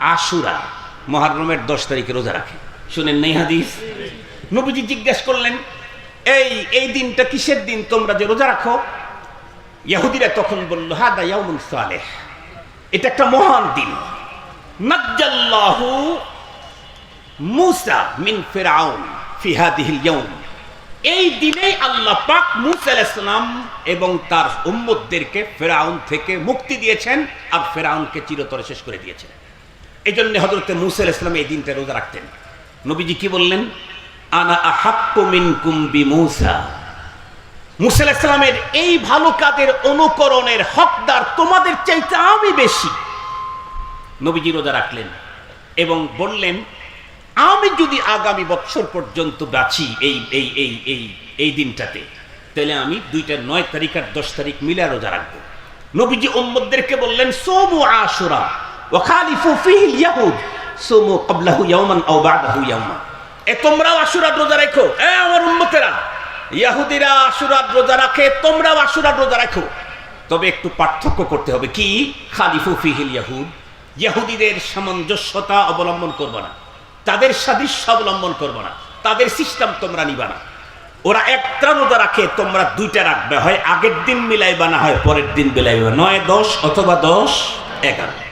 আশুরা মহারমের দশ তারিখে রোজা রাখে। শুনেন নেই হাদিস? নবীজি জিজ্ঞেস করলেন, এই এই দিনটা কিসের দিন? তোমরা যে রোজা রাখো? ইয়াহুদিরা তখন বলল, হাদা ইয়াউমুন সালেহ। এটা একটা মহান দিন। নাজ্জাল্লাহু মুসা মিন ফিরাউন ফি ইয়াউম। এই দিনেই আল্লাহ পাক মুসা আলাইহিস এবং তার উম্মতদেরকে ফেরাউন থেকে মুক্তি দিয়েছেন আর ফেরাউনকে চিরতরে শেষ করে দিয়েছেন। এই জন্য হজরতে মুসা আলাইহিস সালাম এই দিনটা রোজা রাখতেন। নবীজি কি বললেন? আনা আহাক্কু মিনকুম বিমূসা। মুসা আলাইহিস সালামের এই ভালো কাজের অনুকরণের হকদার তোমাদের চাইতে আমি বেশি। নবীজি রোজা রাখলেন এবং বললেন, আমি যদি আগামী বছর পর্যন্ত বাঁচি এই এই এই এই এই দিনটাতে, তাহলে আমি দুইটা নয় তারিখ আর দশ তারিখ মিলে রোজা রাখব। নবীজি উম্মদদেরকে বললেন, সোমু আশুরা। ওয়াখালিফু ফিহিল ইয়াহুদ সোমু ক্বাবলাহু ইয়াওমান আও বা'দাহু ইয়াওমান এ তোমরাও আশুরা রোজা রাখো। এ আমার উম্মতেরা, ইয়াহুদিরা আশুরা রোজা রাখে, তোমরাও আশুরা রোজা রাখো। তবে একটু পার্থক্য করতে হবে। কি? খালিফু ফিহিল ইয়াহুদ ইহুদিদের সামঞ্জস্যতা অবলম্বন করব না। তাদের সাদৃশ্য অবলম্বন করব না। তাদের সিস্টেম তোমরা নিবা না। ওরা একটা রোজা রাখে, তোমরা দুইটা রাখবে। হয় আগের দিন মিলাইবা, না হয় পরের দিন মিলাইবা। নয়, দশ অথবা দশ, এগারো।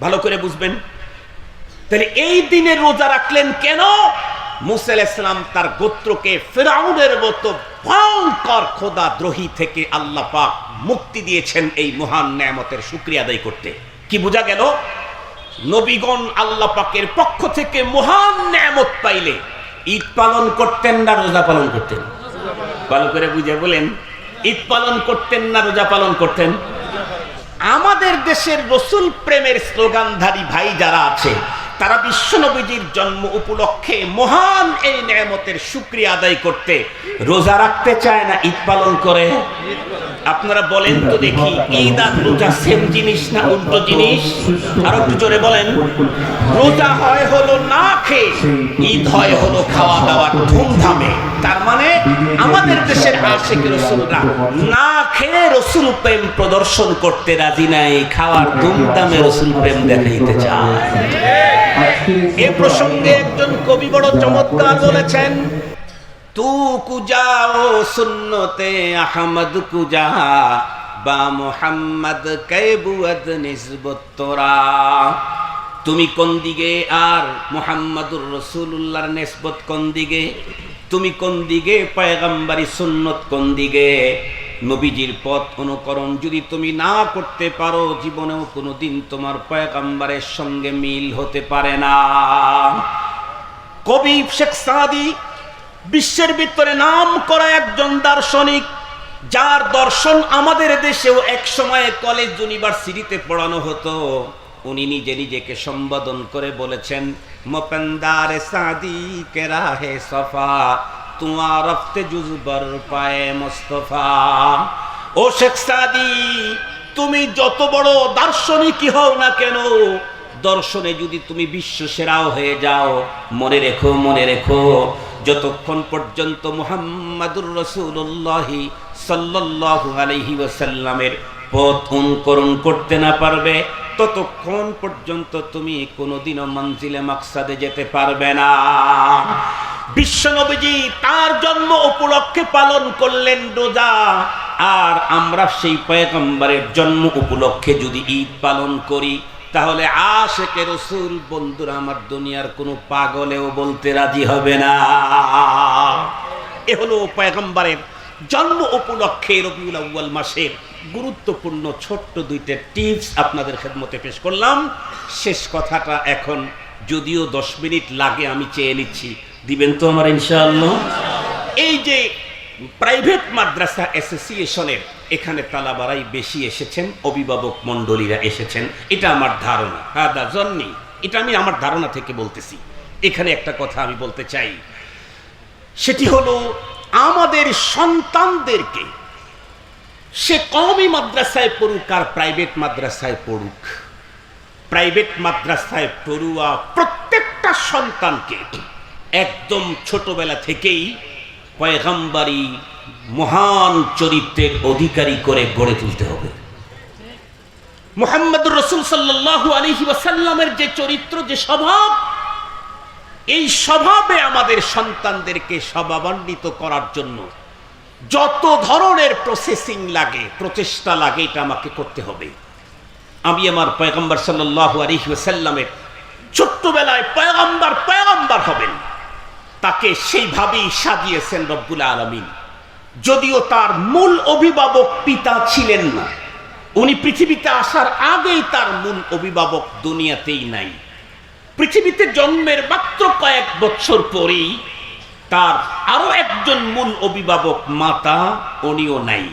ভালো করে বুঝবেন। তাহলে এই দিনে রোজা রাখলেন কেন? মুসা ইসলাম তার গোত্রকে ফেরাউনের মতো ভয়ঙ্কর খোদা দ্রোহী থেকে আল্লাহ পাক মুক্তি দিয়েছেন এই মহান নেয়ামতের শুক্রিয়া আদায় করতে। কি বোঝা গেল? নবীগণ আল্লাহ পাকের পক্ষ থেকে মহান নেয়ামত পাইলে ঈদ পালন করতেন না রোজা পালন করতেন? ভালো করে বুঝে বলেন, ঈদ পালন করতেন না রোজা পালন করতেন? আমাদের দেশের রসুল প্রেমের স্লোগানধারী ভাই যারা আছে, তারা বিশ্বনবীজির জন্ম উপলক্ষে মহান এই নিয়ামতের শুক্রিয়া আদায় করতে রোজা রাখতে চায় না, ঈদ পালন করে? আপনারা বলেন তো দেখি ঈদ আর রোজা সেম জিনিস না উল্টো জিনিস? আর একটু জোরে বলেন। রোজা হয় হলো না খেয়ে, ঈদ হয় হলো খাওয়া দাওয়ার ধুমধামে। তার মানে আমাদের দেশের আশেখ রসুলরা না খেয়ে রসুল প্রেম প্রদর্শন করতে রাজি নাই, খাওয়ার ধুমধামে রসুল প্রেম দেখাইতে চায়। এ প্রসঙ্গে একজন কবি বড় চমৎকার বলেছেন তু কুজাও সুন্নতে আহমদ কুজা, বা মোহাম্মদ কেবুয়াদ নিসবত তোরা তুমি কোন দিকে আর মোহাম্মদুর রসুল্লাহর নেসবত কোন দিকে? তুমি কোন দিকে? পায়গাম্বারি সুন্নত কোন দিকে? নবীজির পথ অনুকরণ যদি তুমি না করতে পারো, জীবনেও কোনোদিন তোমার পয়গম্বরের সঙ্গে মিল হতে পারে না। কবি শেখ সাদি বিশ্বের ভিতরে নাম করা একজন দার্শনিক, যার দর্শন আমাদের দেশেও এক সময়ে কলেজ ইউনিভার্সিটিতে পড়ানো হতো। উনি নিজে নিজেকে সম্বোধন করে বলেছেন, মপেন্দার সাদি কেরা হে সফা, তুয়া রফতে জুজবর পায়ে মোস্তফা। ও শেখ সাদি, তুমি যত বড় দার্শনিকই হও না কেন, দর্শনে যদি তুমি বিশ্ব সেরাও হয়ে যাও, মনে রেখো মনে রেখো যতক্ষণ পর্যন্ত মুহাম্মাদুর রসুল্লাহি সাল্লাল্লাহু আলাইহি ওয়াসাল্লামের পথ অনুকরণ করতে না পারবে, ততক্ষণ পর্যন্ত তুমি কোনোদিনও মঞ্জিলে মাকসাদে যেতে পারবে না। বিশ্বনবীজি তার জন্ম উপলক্ষে পালন করলেন রোজা, আর আমরা সেই পয়গম্বরের জন্ম উপলক্ষে যদি ঈদ পালন করি তাহলে আশেকে রসুল বন্ধুরা আমার দুনিয়ার কোনো পাগলেও বলতে রাজি হবে না। এ হলো পয়গম্বরের জন্ম উপলক্ষে রবিউল আউ্বাল মাসের গুরুত্বপূর্ণ ছোট্ট দুইটা টিপস আপনাদের খেদমতে পেশ করলাম। শেষ কথাটা এখন যদিও দশ মিনিট লাগে আমি চেয়ে নিচ্ছি। দিবেন তো আমার ইনশাআল্লাহ? এই যে প্রাইভেট মাদ্রাসা অ্যাসোসিয়েশনের এখানে তালাবারাই বেশি এসেছেন, অভিভাবক মণ্ডলীরা এসেছেন। এটা আমার ধারণা। হ্যাঁ দা জন্নি, এটা আমি আমার ধারণা থেকে বলতেছি। এখানে একটা কথা আমি বলতে চাই। সেটি হলো, আমাদের সন্তানদেরকে সে কমই মাদ্রাসায় পড়ুক আর প্রাইভেট মাদ্রাসায় পড়ুক। প্রাইভেট মাদ্রাসায় পড়ুয়া প্রত্যেকটা সন্তানকে একদম ছোটবেলা থেকেই পয়গাম্বারি মহান চরিত্রের অধিকারী করে গড়ে তুলতে হবে। মোহাম্মদ রসুল সাল্লাহ আলহি ওয়াসাল্লামের যে চরিত্র, যে স্বভাব, এই স্বভাবে আমাদের সন্তানদেরকে স্বভাবান্বিত করার জন্য যত ধরনের প্রসেসিং লাগে, প্রচেষ্টা লাগে, এটা আমাকে করতে হবে। আমি আমার পয়গম্বর সাল্লাহ আলহি ছোট্টবেলায় পয়গম্বর পয়গম্বর হবেন। তাকে সেইভাবেই সাজিয়েছেন রব্বুল আলমিন। যদিও তার মূল অভিভাবক পিতা ছিলেন না, উনি পৃথিবীতে আসার আগেই তার মূল অভিভাবক দুনিয়াতেই নাই। পৃথিবীতে জন্মের মাত্র কয়েক বছর পরেই তার আরও একজন মূল অভিভাবক মাতা উনিও নাই।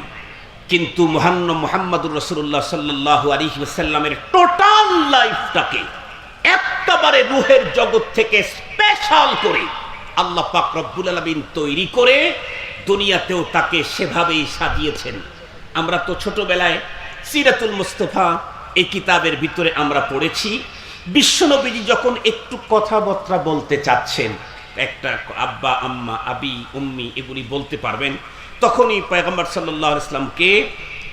কিন্তু মহান্ন মোহাম্মদুর রসুল্লাহ সাল্লাহ আলহিসাল্লামের টোটাল লাইফটাকে একটাবারে রুহের জগৎ থেকে স্পেশাল করে আল্লাহ পাক রব্বুল আলমিন তৈরি করে দুনিয়াতেও তাকে সেভাবেই সাজিয়েছেন। আমরা তো ছোটবেলায় সিরাতুল মুস্তফা এই কিতাবের ভিতরে আমরা পড়েছি। বিশ্বনবীজি যখন একটু কথাবার্তা বলতে চাচ্ছেন, একটা আব্বা, আম্মা, আবি, উম্মি এগুলি বলতে পারবেন, তখনই পয়গম্বর সাল্লাহ ইসলামকে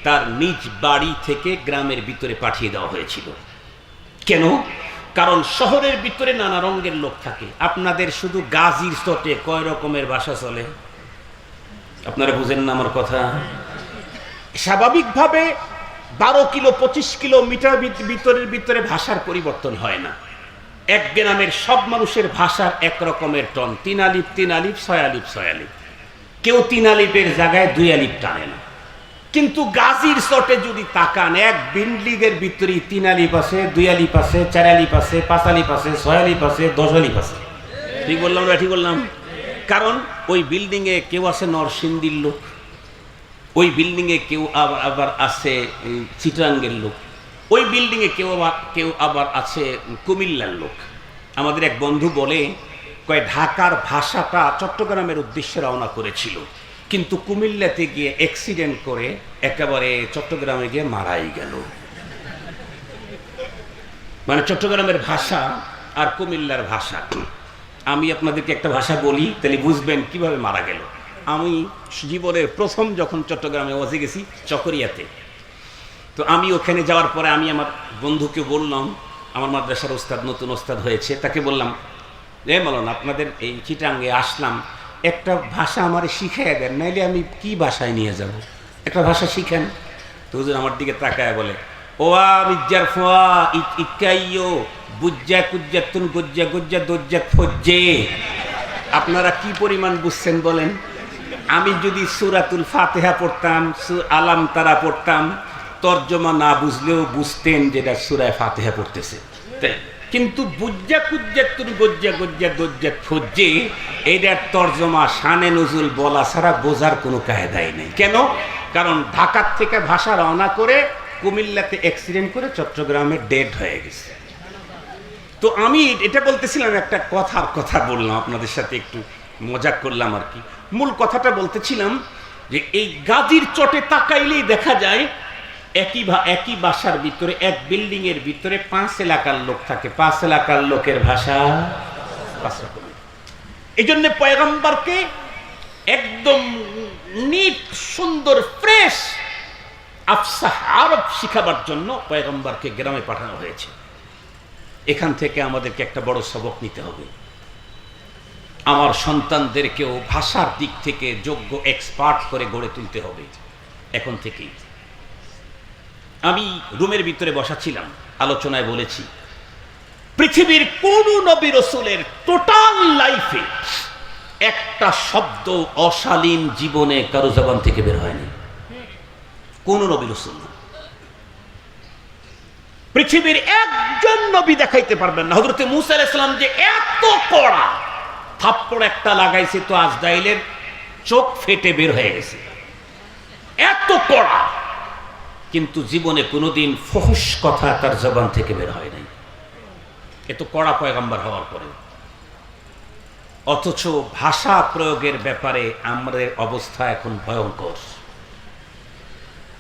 তার নিজ বাড়ি থেকে গ্রামের ভিতরে পাঠিয়ে দেওয়া হয়েছিল। কেন? কারণ শহরের ভিতরে নানা রঙের লোক থাকে। আপনাদের শুধু গাজীর চটে কয় রকমের ভাষা চলে? আপনারা বুঝেন না আমার কথা? স্বাভাবিকভাবে বারো কিলো, পঁচিশ কিলোমিটার ভিতরের ভিতরে ভাষার পরিবর্তন হয় না। এক গ্রামের সব মানুষের ভাষার এক রকমের টন। তিন আলিপ তিন আলিপ ছয় আলিপ ছয় আলিপ কেউ তিন আলিপের জায়গায় দুই আলিপ টানে না। কিন্তু গাজীর চটে যদি তাকান, এক বিল্ডিংয়ের ভিতরে তিন আলিপ আছে, দুই আলিপ পাশে চার আলিপ আছে, পাঁচ আলিপ পাশে ছয় আলিপ আছে, দশ আলিপ আছে। ঠিক বললাম না ঠিক বললাম? কারণ ওই বিল্ডিংয়ে কেউ আছে নরসিংদীর লোক, ওই বিল্ডিংয়ে কেউ আবার আবার আছে চিটাঙ্গের লোক, ওই বিল্ডিংয়ে কেউ আবার কেউ আবার আছে কুমিল্লার লোক। আমাদের এক বন্ধু বলে, কয়, ঢাকার ভাষাটা চট্টগ্রামের উদ্দেশ্যে রওনা করেছিল। কিন্তু কুমিল্লাতে গিয়ে অ্যাক্সিডেন্ট করে একেবারে চট্টগ্রামে গিয়ে মারাই গেল। মানে চট্টগ্রামের ভাষা আর কুমিল্লার ভাষা। আমি আপনাদেরকে একটা ভাষা বলি, তাহলে বুঝবেন কীভাবে মারা গেল। আমি জীবনের প্রথম যখন চট্টগ্রামে ওয়াজে গেছি চকরিয়াতে। তো আমি ওখানে যাওয়ার পরে আমি আমার বন্ধুকে বললাম, আমার মাদ্রাসার ওস্তাদ, নতুন ওস্তাদ হয়েছে, তাকে বললাম, এ বলুন আপনাদের এই চিটাঙ্গে আসলাম একটা ভাষা আমার শিখাইয়া দেন, নাইলে আমি কি ভাষায় নিয়ে যাব? একটা ভাষা শিখেন। তো হুজুর আমার দিকে তাকায় বলে, ওয়া মির্জার ফোয়া বুজ্জা কুজ্জাতুন গজ্জা গজ্জা দজ্জা ফজ্জে আপনারা কি পরিমাণ বুঝছেন বলেন? আমি যদি সুরাতুল ফাতেহা পড়তাম আলাম তারা পড়তাম, তর্জমা না বুঝলেও বুঝতেন যেটা সুরায় ফাতেহা পড়তেছে। কিন্তু বুজ্জা কুজ্জাতুন গজ্জা গজ্জা দজ্জা ফজ্জে এইটার তর্জমা সানে নজুল বলা ছাড়া বোঝার কোনো কায়দাই নেই। কেন? কারণ ঢাকার থেকে ভাষা রওনা করে কুমিল্লাতে অ্যাক্সিডেন্ট করে চট্টগ্রামে ডেড হয়ে গেছে। তো আমি এটা বলতেছিলাম, একটা কথার কথা বললাম, আপনাদের সাথে একটু মজা করলাম আর কি। মূল কথাটা বলতেছিলাম যে এই গাজীর চটে তাকাইলেই দেখা যায় একই একই বাসার ভিতরে, এক বিল্ডিং এর ভিতরে পাঁচ এলাকার লোক থাকে। পাঁচ এলাকার লোকের ভাষা পাঁচ রকম এই জন্য পয়গম্বরকে একদম নিট, সুন্দর, ফ্রেশ আফসাহ আরব শিখাবার জন্য পয়গম্বরকে গ্রামে পাঠানো হয়েছে। এখান থেকে আমাদেরকে একটা বড় সবক নিতে হবে। আমার সন্তানদেরকেও ভাষার দিক থেকে যোগ্য এক্সপার্ট করে গড়ে তুলতে হবে। এখন থেকেই। আমি রুমের ভিতরে বসা ছিলাম আলোচনায় বলেছি, পৃথিবীর কোন নবী রসুলের টোটাল লাইফে একটা শব্দ অশালীন জীবনে কারও জবান থেকে বের হয়নি। কোন নবী রসুল পৃথিবীর একজন নবী দেখাইতে পারবেন না। হজরতে মুসা ইসলাম যে এত কড়া, থাপ্পড় একটা লাগাইছে তো আজ আজদাইলের চোখ ফেটে বের হয়ে গেছে। এত কড়া। কিন্তু জীবনে কোনোদিন ফহুস কথা তার জবান থেকে বের হয় নাই। এত কড়া পয়গাম্বার হওয়ার পরে অথচ ভাষা প্রয়োগের ব্যাপারে আমাদের অবস্থা এখন ভয়ঙ্কর।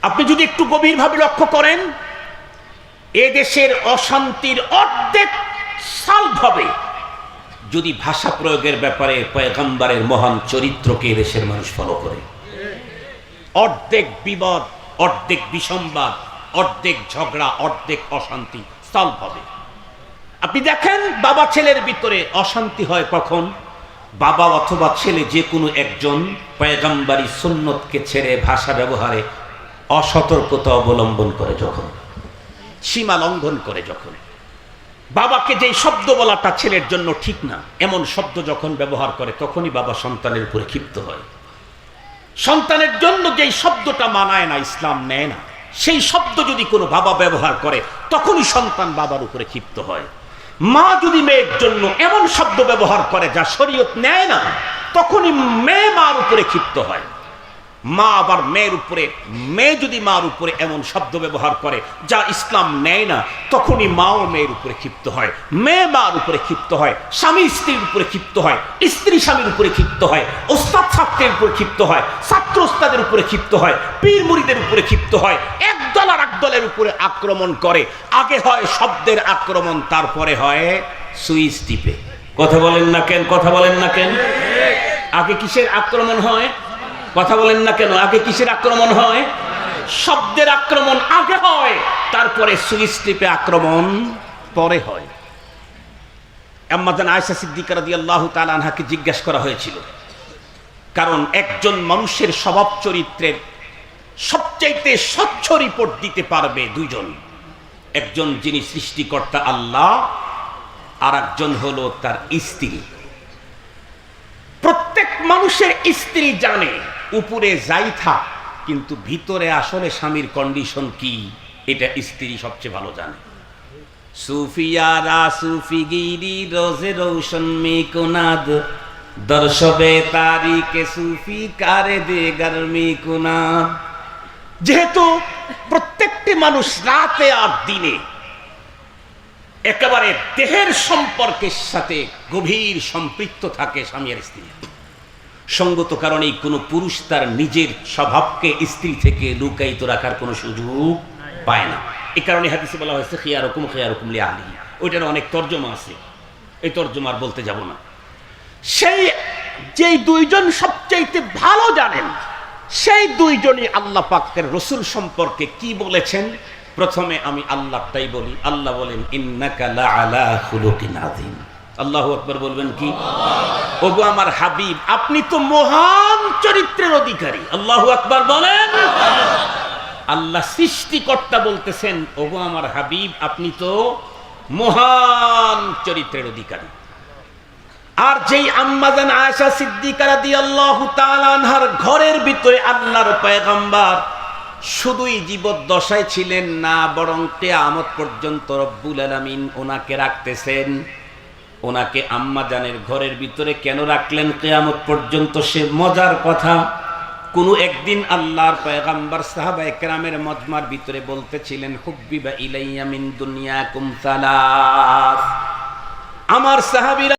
আপনি যদি একটু গভীরভাবে লক্ষ্য করেন, এ দেশের অশান্তির অর্ধেক সালভ হবে যদি ভাষা প্রয়োগের ব্যাপারে পয়গম্বরের মহান চরিত্রকে দেশের মানুষ ফলো করে। অর্ধেক বিবাদ অর্ধেক বিসম্বাদ, অর্ধেক ঝগড়া, অর্ধেক অশান্তি সলভ হবে। আপনি দেখেন, বাবা ছেলের ভিতরে অশান্তি হয় কখন? বাবা অথবা ছেলে যে কোনো একজন পয়গম্বারি সুন্নতকে ছেড়ে ভাষা ব্যবহারে অসতর্কতা অবলম্বন করে যখন, সীমা লঙ্ঘন করে যখন। বাবাকে যেই শব্দ বলাটা ছেলের জন্য ঠিক না, এমন শব্দ যখন ব্যবহার করে, তখনই বাবা সন্তানের উপরে ক্ষিপ্ত হয়। সন্তানের জন্য যেই শব্দটা মানায় না, ইসলাম নেয় না, সেই শব্দ যদি কোনো বাবা ব্যবহার করে, তখনই সন্তান বাবার উপরে ক্ষিপ্ত হয়। মা যদি মেয়ের জন্য এমন শব্দ ব্যবহার করে যা শরীয়ত নেয় না, তখনই মেয়ে মার উপরে ক্ষিপ্ত হয়। মা আবার মেয়ের উপরে, মেয়ে যদি মার উপরে এমন শব্দ ব্যবহার করে যা ইসলাম নেয় না, তখনই মাও মেয়ের উপরে ক্ষিপ্ত হয়। মেয়ে মার উপরে ক্ষিপ্ত হয়, স্বামী স্ত্রীর উপরে ক্ষিপ্ত হয়, স্ত্রী স্বামীর উপরে ক্ষিপ্ত হয়, ওস্তাদ ছাত্রের উপরে ক্ষিপ্ত হয়, ছাত্র ওস্তাদের উপরে ক্ষিপ্ত হয়, পীর মুড়িদের উপরে ক্ষিপ্ত হয় একদল আর এক দলের উপরে আক্রমণ করে। আগে হয় শব্দের আক্রমণ, তারপরে হয় সুইচ টিপে। কথা বলেন না কেন? কথা বলেন না কেন? আগে কিসের আক্রমণ হয়? কথা বলেন না কেন? আগে কিসের আক্রমণ হয়? শব্দের আক্রমণ আগে হয়, তারপরে সুইচ আক্রমণ পরে হয়। আয়সা সিদ্দিকার দিয়ে আল্লাহ জিজ্ঞাসা করা হয়েছিল। কারণ একজন মানুষের স্বভাব চরিত্রের সবচাইতে স্বচ্ছ রিপোর্ট দিতে পারবে দুইজন। একজন যিনি সৃষ্টিকর্তা আল্লাহ আর একজন হলো তার স্ত্রী। প্রত্যেক মানুষের স্ত্রী জানে উপরে যাই থাক, কিন্তু ভিতরে আসলে স্বামীর কন্ডিশন কি, এটা স্ত্রী সবচেয়ে ভালো জানে। সুফিয়ারা সুফি গিরি রোজে রৌশন দর্শবে তারিকে সুফি কারে দে গরমি কুনাদ যেহেতু প্রত্যেকটি মানুষ রাতে আর দিনে একেবারে দেহের সম্পর্কের সাথে গভীর সম্পৃক্ত থাকে স্বামী আর স্ত্রী। সঙ্গত কারণে কোনো পুরুষ তার নিজের স্বভাবকে স্ত্রী থেকে লুকায়িত রাখার কোনো সুযোগ পায় না। এ কারণে হাদিসে বলা হয়েছে খেয়া রকম খেয়া রকম লে আলি ওইটার অনেক তর্জমা আছে। এই তর্জমা আর বলতে যাব না। সেই যেই দুইজন সবচাইতে ভালো জানেন, সেই দুইজনই আল্লাহ পাকের রসুল সম্পর্কে কি বলেছেন? প্রথমে আমি আল্লাহটাই বলি। আল্লাহ বলেন, ইন্নাকা লাআলা খুলুকিন আযীম। আল্লাহু আকবার বলবেন কি? ওগো আমার হাবিব, আপনি তো মহান চরিত্রের অধিকারী। আল্লাহু আকবার বলেন। আল্লাহ সৃষ্টিকর্তা বলতেছেন, ওগো আমার হাবিব, আপনি তো মহান চরিত্রের অধিকারী। আর যেই আম্মাজান আয়েশা সিদ্দিকারা দিয়ে তাআলা আনহার ঘরের ভিতরে আল্লাহর পয়গম্বর শুধুই জীবদ্দশায় ছিলেন না, বরং কিয়ামত পর্যন্ত রব্বুল আলামিন ওনাকে রাখতেছেন। ওনাকে আম্মাজানের ঘরের ভিতরে কেন রাখলেন? কেয়ামত পর্যন্ত সে মজার কথা। কোনো একদিন আল্লাহর পয়গম্বর সাহাবা একরামের মজমার ভিতরে বলতেছিলেন, হুব্বিবা ইলাইয়া মিন দুনিয়াকুম সালাস। আমার সাহাবীরা